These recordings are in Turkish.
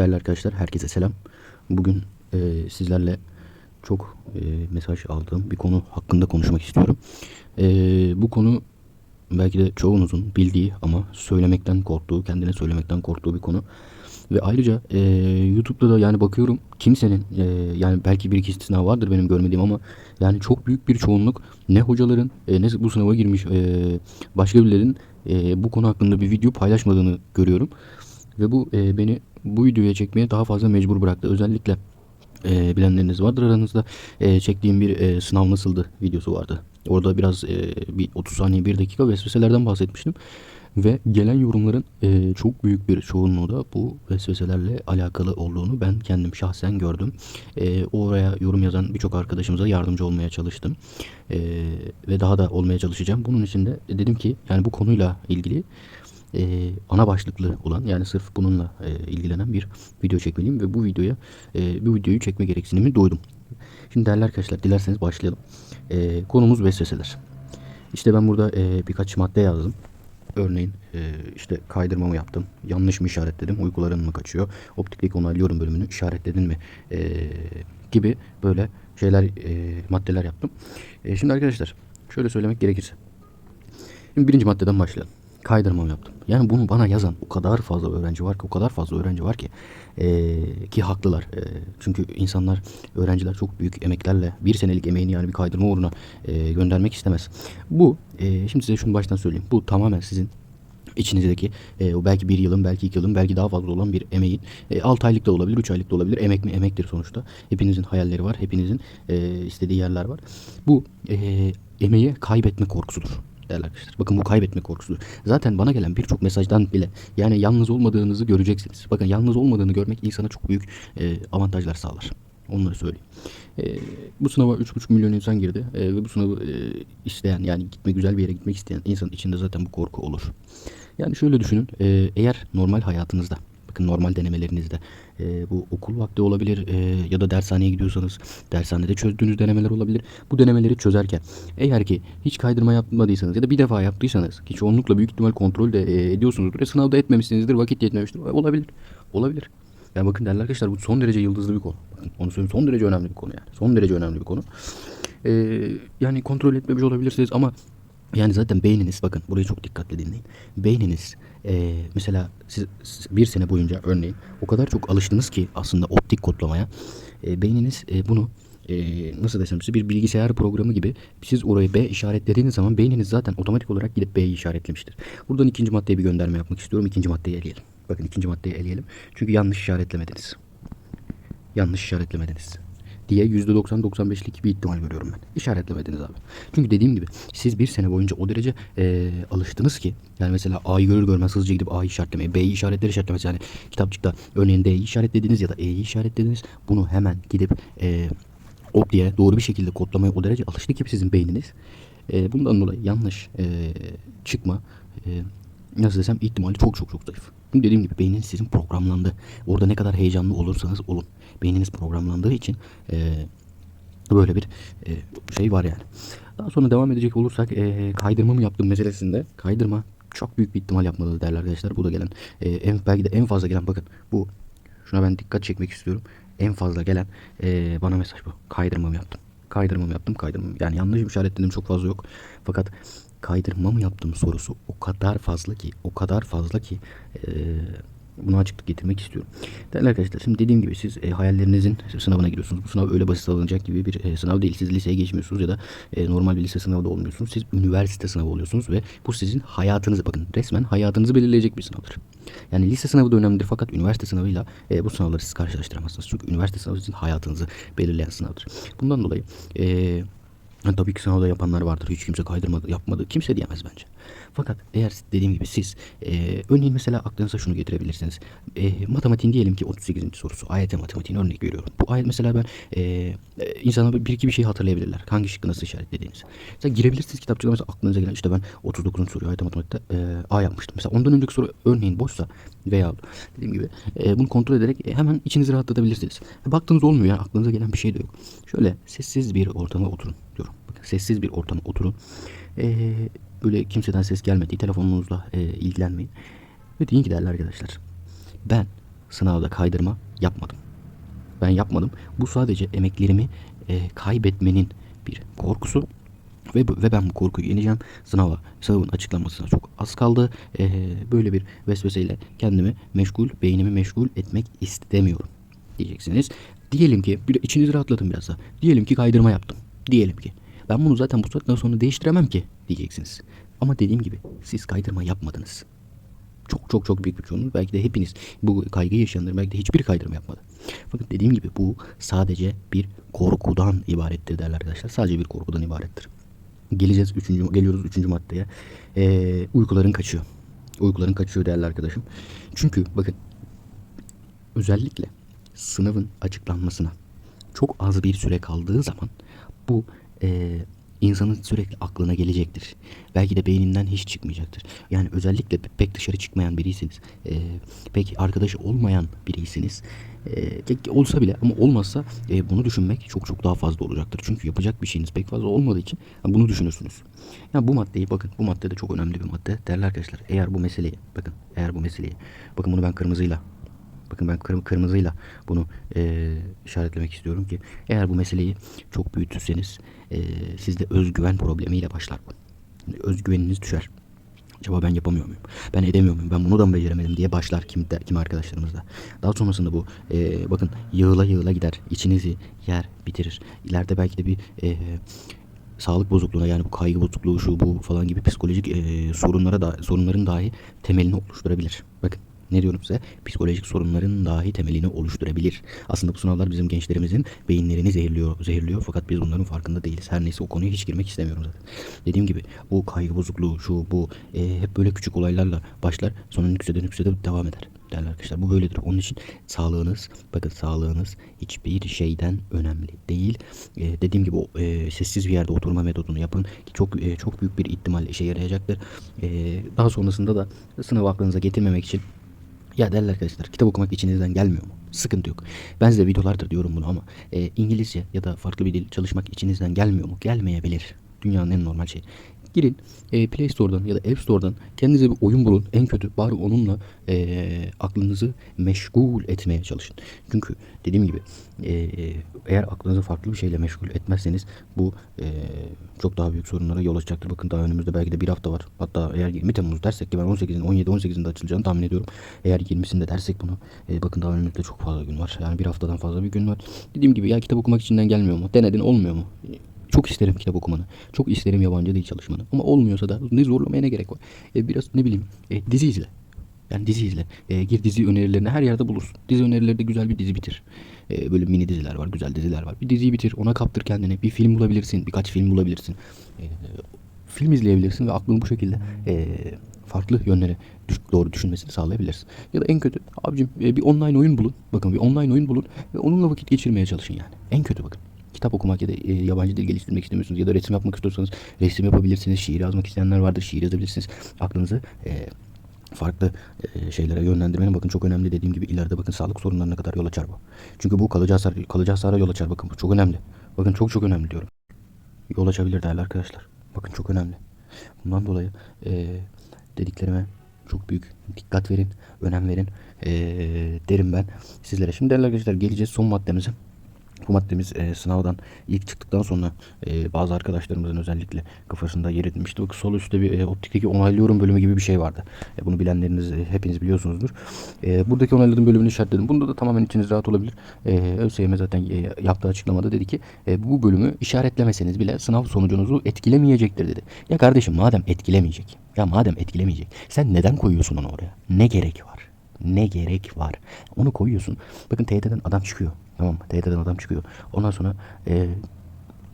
Değerli arkadaşlar herkese selam. Bugün e, sizlerle çok e, mesaj aldığım bir konu hakkında konuşmak istiyorum. E, bu konu belki de çoğunuzun bildiği ama söylemekten korktuğu, kendine söylemekten korktuğu bir konu. Ve ayrıca e, YouTube'da da yani bakıyorum kimsenin e, yani belki bir iki istisna vardır benim görmediğim ama yani çok büyük bir çoğunluk ne hocaların e, ne bu sınava girmiş e, başka birilerinin e, bu konu hakkında bir video paylaşmadığını görüyorum. Ve bu e, beni bu videoya çekmeye daha fazla mecbur bıraktı. Özellikle e, bilenleriniz vardır aranızda. E, çektiğim bir e, sınav nasıldı videosu vardı. Orada biraz e, bir 30 saniye 1 dakika vesveselerden bahsetmiştim. Ve gelen yorumların e, çok büyük bir çoğunluğu da bu vesveselerle alakalı olduğunu ben kendim şahsen gördüm. E, oraya yorum yazan birçok arkadaşımıza yardımcı olmaya çalıştım. E, ve daha da olmaya çalışacağım. Bunun için de dedim ki yani bu konuyla ilgili e, ana başlıklı olan yani sırf bununla e, ilgilenen bir video çekmeliyim ve bu videoya e, bu videoyu çekme gereksinimi duydum. Şimdi değerli arkadaşlar dilerseniz başlayalım. E, konumuz vesveseler. İşte ben burada e, birkaç madde yazdım. Örneğin e, işte kaydırmamı yaptım. Yanlış mı işaretledim? Uykuların mı kaçıyor? Optiklik onaylıyorum bölümünü işaretledin mi? E, gibi böyle şeyler e, maddeler yaptım. E, şimdi arkadaşlar şöyle söylemek gerekirse. Şimdi birinci maddeden başlayalım kaydırmam yaptım. Yani bunu bana yazan o kadar fazla öğrenci var ki, o kadar fazla öğrenci var ki e, ki haklılar. E, çünkü insanlar, öğrenciler çok büyük emeklerle bir senelik emeğini yani bir kaydırma uğruna e, göndermek istemez. Bu, e, şimdi size şunu baştan söyleyeyim. Bu tamamen sizin içinizdeki e, o belki bir yılın belki iki yılın belki daha fazla olan bir emeğin e, 6 aylık da olabilir 3 aylık da olabilir emek mi emektir sonuçta hepinizin hayalleri var hepinizin e, istediği yerler var bu e, emeği kaybetme korkusudur değerli arkadaşlar. Bakın bu kaybetme korkusudur. Zaten bana gelen birçok mesajdan bile yani yalnız olmadığınızı göreceksiniz. Bakın yalnız olmadığını görmek insana çok büyük e, avantajlar sağlar. Onları söyleyeyim. E, bu sınava 3,5 milyon insan girdi e, ve bu sınavı e, isteyen yani gitme güzel bir yere gitmek isteyen insanın içinde zaten bu korku olur. Yani şöyle düşünün e, eğer normal hayatınızda Bakın normal denemelerinizde e, bu okul vakti olabilir e, ya da dershaneye gidiyorsanız dershanede çözdüğünüz denemeler olabilir. Bu denemeleri çözerken eğer ki hiç kaydırma yapmadıysanız ya da bir defa yaptıysanız ki çoğunlukla büyük ihtimal kontrol de e, ediyorsunuzdur. E, sınavda etmemişsinizdir, vakit yetmemiştir. Olabilir. Olabilir. Yani bakın değerli arkadaşlar bu son derece yıldızlı bir konu. Bakın onu söyleyeyim son derece önemli bir konu yani. Son derece önemli bir konu. Ee, yani kontrol etmemiş olabilirsiniz ama yani zaten beyniniz bakın burayı çok dikkatli dinleyin. Beyniniz e, mesela siz bir sene boyunca örneğin o kadar çok alıştınız ki aslında optik kodlamaya. E, beyniniz e, bunu e, nasıl desem size bir bilgisayar programı gibi siz orayı B işaretlediğiniz zaman beyniniz zaten otomatik olarak gidip B'yi işaretlemiştir. Buradan ikinci maddeye bir gönderme yapmak istiyorum. İkinci maddeyi eleyelim. Bakın ikinci maddeyi eleyelim. Çünkü yanlış işaretlemediniz. Yanlış işaretlemediniz diye %90-95'lik bir ihtimal görüyorum ben. İşaretlemediniz abi. Çünkü dediğim gibi siz bir sene boyunca o derece e, alıştınız ki yani mesela A'yı görür görmez hızlıca gidip A'yı işaretlemeye, B'yi işaretleri işaretlemesi yani kitapçıkta örneğin D'yi işaretlediniz ya da E'yi işaretlediniz. Bunu hemen gidip e, op diye doğru bir şekilde kodlamaya o derece alıştı ki sizin beyniniz. E, bundan dolayı yanlış e, çıkma e, nasıl desem ihtimali çok çok çok zayıf. Dediğim gibi beyniniz sizin programlandı. Orada ne kadar heyecanlı olursanız olun. Beyniniz programlandığı için e, böyle bir e, şey var yani. Daha sonra devam edecek olursak e, kaydırma mı yaptım meselesinde. Kaydırma çok büyük bir ihtimal yapmalı değerli arkadaşlar. Bu da gelen e, en belki de en fazla gelen bakın bu şuna ben dikkat çekmek istiyorum. En fazla gelen e, bana mesaj bu. Kaydırma mı yaptım? Kaydırma mı yaptım? Kaydırma? Yani yanlış işaretledim çok fazla yok. Fakat kaydırma mı yaptım sorusu o kadar fazla ki o kadar fazla ki e, bunu açıklık getirmek istiyorum. Değerli arkadaşlar şimdi dediğim gibi siz e, hayallerinizin sınavına giriyorsunuz. Bu sınav öyle basit alınacak gibi bir e, sınav değil. Siz liseye geçmiyorsunuz ya da e, normal bir lise sınavı da olmuyorsunuz. Siz üniversite sınavı oluyorsunuz ve bu sizin hayatınızı bakın resmen hayatınızı belirleyecek bir sınavdır. Yani lise sınavı da önemlidir fakat üniversite sınavıyla e, bu sınavları siz karşılaştıramazsınız. Çünkü üniversite sınavı sizin hayatınızı belirleyen sınavdır. Bundan dolayı eee tabii ki sınavda yapanlar vardır. Hiç kimse kaydırmadı, yapmadı. Kimse diyemez bence. Fakat eğer dediğim gibi siz e, örneğin mesela aklınıza şunu getirebilirsiniz. E, matematiğin diyelim ki 38. sorusu. AYT matematiğin örnek veriyorum. Bu ayet mesela ben e, e, insana bir iki bir şey hatırlayabilirler. Hangi şıkkı nasıl işaretlediğinizi. Mesela girebilirsiniz kitapçıda mesela aklınıza gelen işte ben 39. soruyu AYT matematikte e, A yapmıştım. Mesela ondan önceki soru örneğin boşsa veya dediğim gibi e, bunu kontrol ederek e, hemen içinizi rahatlatabilirsiniz. E, baktığınız olmuyor yani aklınıza gelen bir şey de yok. Şöyle sessiz bir ortama oturun diyorum. Bakın sessiz bir ortama oturun. E, böyle kimseden ses gelmediği telefonunuzla e, ilgilenmeyin. Ve deyin ki değerli arkadaşlar ben sınavda kaydırma yapmadım. Ben yapmadım. Bu sadece emeklerimi e, kaybetmenin bir korkusu ve, ve ben bu korkuyu yeneceğim. Sınava, sınavın açıklanmasına çok az kaldı. E, böyle bir vesveseyle kendimi meşgul, beynimi meşgul etmek istemiyorum diyeceksiniz. Diyelim ki, bir içinizi rahatlatın biraz da. Diyelim ki kaydırma yaptım. Diyelim ki. Ben bunu zaten bu saatten sonra değiştiremem ki diyeceksiniz. Ama dediğim gibi siz kaydırma yapmadınız çok çok çok büyük bir çoğunluğu belki de hepiniz bu kaygı yaşayanların belki de hiçbir kaydırma yapmadı. Fakat dediğim gibi bu sadece bir korkudan ibarettir değerli arkadaşlar. Sadece bir korkudan ibarettir. Geleceğiz üçüncü, geliyoruz üçüncü maddeye. Ee, uykuların kaçıyor. Uykuların kaçıyor değerli arkadaşım. Çünkü bakın özellikle sınavın açıklanmasına çok az bir süre kaldığı zaman bu e, insanın sürekli aklına gelecektir. Belki de beyninden hiç çıkmayacaktır. Yani özellikle pe- pek dışarı çıkmayan biriyseniz, e, pek arkadaşı olmayan biriyseniz, e, olsa bile ama olmazsa e, bunu düşünmek çok çok daha fazla olacaktır. Çünkü yapacak bir şeyiniz pek fazla olmadığı için bunu düşünürsünüz. Yani bu maddeyi bakın bu madde de çok önemli bir madde. Değerli arkadaşlar eğer bu meseleyi bakın eğer bu meseleyi bakın bunu ben kırmızıyla Bakın ben kırm- kırmızıyla bunu eee, işaretlemek istiyorum ki eğer bu meseleyi çok büyütürseniz eee, sizde özgüven problemiyle başlar bu. Özgüveniniz düşer. Acaba ben yapamıyor muyum? Ben edemiyor muyum? Ben bunu da mı beceremedim diye başlar kim, de, kim arkadaşlarımızda. Daha sonrasında bu eee, bakın yığıla yığıla gider. içinizi yer bitirir. İleride belki de bir eee, sağlık bozukluğuna yani bu kaygı bozukluğu şu bu falan gibi psikolojik eee, sorunlara da sorunların dahi temelini oluşturabilir. Bakın ne diyorum size? Psikolojik sorunların dahi temelini oluşturabilir. Aslında bu sınavlar bizim gençlerimizin beyinlerini zehirliyor, zehirliyor fakat biz bunların farkında değiliz. Her neyse o konuya hiç girmek istemiyorum zaten. Dediğim gibi bu kaygı bozukluğu şu bu eee, hep böyle küçük olaylarla başlar sonra nüksede nüksede devam eder. Değerli arkadaşlar bu böyledir. Onun için sağlığınız, bakın sağlığınız hiçbir şeyden önemli değil. Ee, dediğim gibi e, sessiz bir yerde oturma metodunu yapın. ki Çok e, çok büyük bir ihtimalle işe yarayacaktır. Ee, daha sonrasında da sınav aklınıza getirmemek için ya değerli arkadaşlar kitap okumak içinizden gelmiyor mu? Sıkıntı yok. Ben size videolardır diyorum bunu ama e, İngilizce ya da farklı bir dil çalışmak içinizden gelmiyor mu? Gelmeyebilir. Dünyanın en normal şeyi. Girin e, Play Store'dan ya da App Store'dan kendinize bir oyun bulun. En kötü bari onunla e, aklınızı meşgul etmeye çalışın. Çünkü dediğim gibi e, eğer aklınızı farklı bir şeyle meşgul etmezseniz bu e, çok daha büyük sorunlara yol açacaktır. Bakın daha önümüzde belki de bir hafta var. Hatta eğer 20 Temmuz dersek ki ben 18'in 17 18'inde açılacağını tahmin ediyorum. Eğer 20'sinde dersek bunu e, bakın daha önümüzde çok fazla gün var. Yani bir haftadan fazla bir gün var. Dediğim gibi ya kitap okumak içinden gelmiyor mu? Denedin olmuyor mu? Çok isterim kitap okumanı. Çok isterim yabancı dil çalışmanı. Ama olmuyorsa da ne zorlamaya ne gerek var? E, biraz ne bileyim e, dizi izle. Yani dizi izle. E, gir dizi önerilerini her yerde bulursun. Dizi önerileri de güzel bir dizi bitir. E, böyle mini diziler var, güzel diziler var. Bir diziyi bitir, ona kaptır kendini. Bir film bulabilirsin, birkaç film bulabilirsin. E, film izleyebilirsin ve aklını bu şekilde e, farklı yönlere doğru düşünmesini sağlayabilirsin. Ya da en kötü abicim e, bir online oyun bulun. Bakın bir online oyun bulun ve onunla vakit geçirmeye çalışın yani. En kötü bakın. Kitap okumak ya da e, yabancı dil geliştirmek istemiyorsunuz ya da resim yapmak istiyorsanız resim yapabilirsiniz. Şiir yazmak isteyenler vardır. Şiir yazabilirsiniz. Aklınızı e, farklı e, şeylere yönlendirmenin bakın çok önemli dediğim gibi ileride bakın sağlık sorunlarına kadar yol açar bu. Çünkü bu kalıcı hasar, kalıcı hasara yol açar bakın bu çok önemli. Bakın çok çok önemli diyorum. Yol açabilir değerli arkadaşlar. Bakın çok önemli. Bundan dolayı e, dediklerime çok büyük dikkat verin, önem verin e, derim ben sizlere. Şimdi değerli arkadaşlar geleceğiz son maddemize. Bu maddemiz e, sınavdan ilk çıktıktan sonra e, bazı arkadaşlarımızın özellikle kafasında yer edinmişti. Bak sol üstte bir e, optikteki onaylıyorum bölümü gibi bir şey vardı. E, bunu bilenleriniz e, hepiniz biliyorsunuzdur. E, buradaki onayladığım bölümünü işaretledim. Bunda da tamamen içiniz rahat olabilir. E, ÖSYM zaten e, yaptığı açıklamada dedi ki e, bu bölümü işaretlemeseniz bile sınav sonucunuzu etkilemeyecektir dedi. Ya kardeşim madem etkilemeyecek, ya madem etkilemeyecek, sen neden koyuyorsun onu oraya? Ne gerek var? Ne gerek var? Onu koyuyorsun. Bakın TYT'den adam çıkıyor. Tamam mı? TYT'den adam çıkıyor. Ondan sonra e,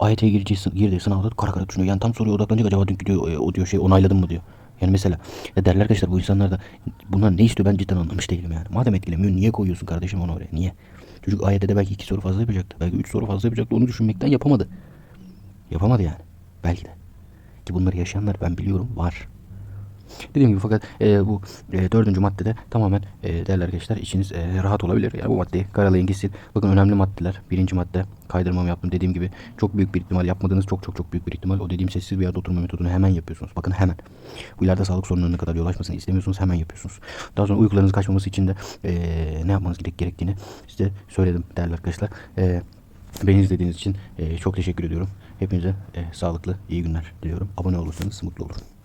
AYT'ye gireceği, girdiği sınavda kara kara düşünüyor. Yani tam soruya odaklanacak acaba dünkü diyor, e, o diyor şey onayladın mı diyor. Yani mesela ya derler arkadaşlar bu insanlar da bunlar ne istiyor ben cidden anlamış değilim yani. Madem etkilemiyor niye koyuyorsun kardeşim onu oraya? Niye? Çocuk AYT'de belki iki soru fazla yapacaktı. Belki üç soru fazla yapacaktı. Onu düşünmekten yapamadı. Yapamadı yani. Belki de. Ki bunları yaşayanlar ben biliyorum var. Dediğim gibi fakat e, bu e, dördüncü maddede tamamen e, değerli arkadaşlar içiniz e, rahat olabilir. Yani bu maddeyi karalayın gitsin. Bakın önemli maddeler. Birinci madde kaydırmamı yaptım. Dediğim gibi çok büyük bir ihtimal yapmadığınız çok çok çok büyük bir ihtimal. O dediğim sessiz bir yerde oturma metodunu hemen yapıyorsunuz. Bakın hemen. Bu ileride sağlık sorunlarına kadar yol açmasını istemiyorsunuz. Hemen yapıyorsunuz. Daha sonra uykularınız kaçmaması için de e, ne yapmanız gerek, gerektiğini size söyledim değerli arkadaşlar. E, Beni izlediğiniz için e, çok teşekkür ediyorum. Hepinize e, sağlıklı, iyi günler diliyorum. Abone olursanız mutlu olurum.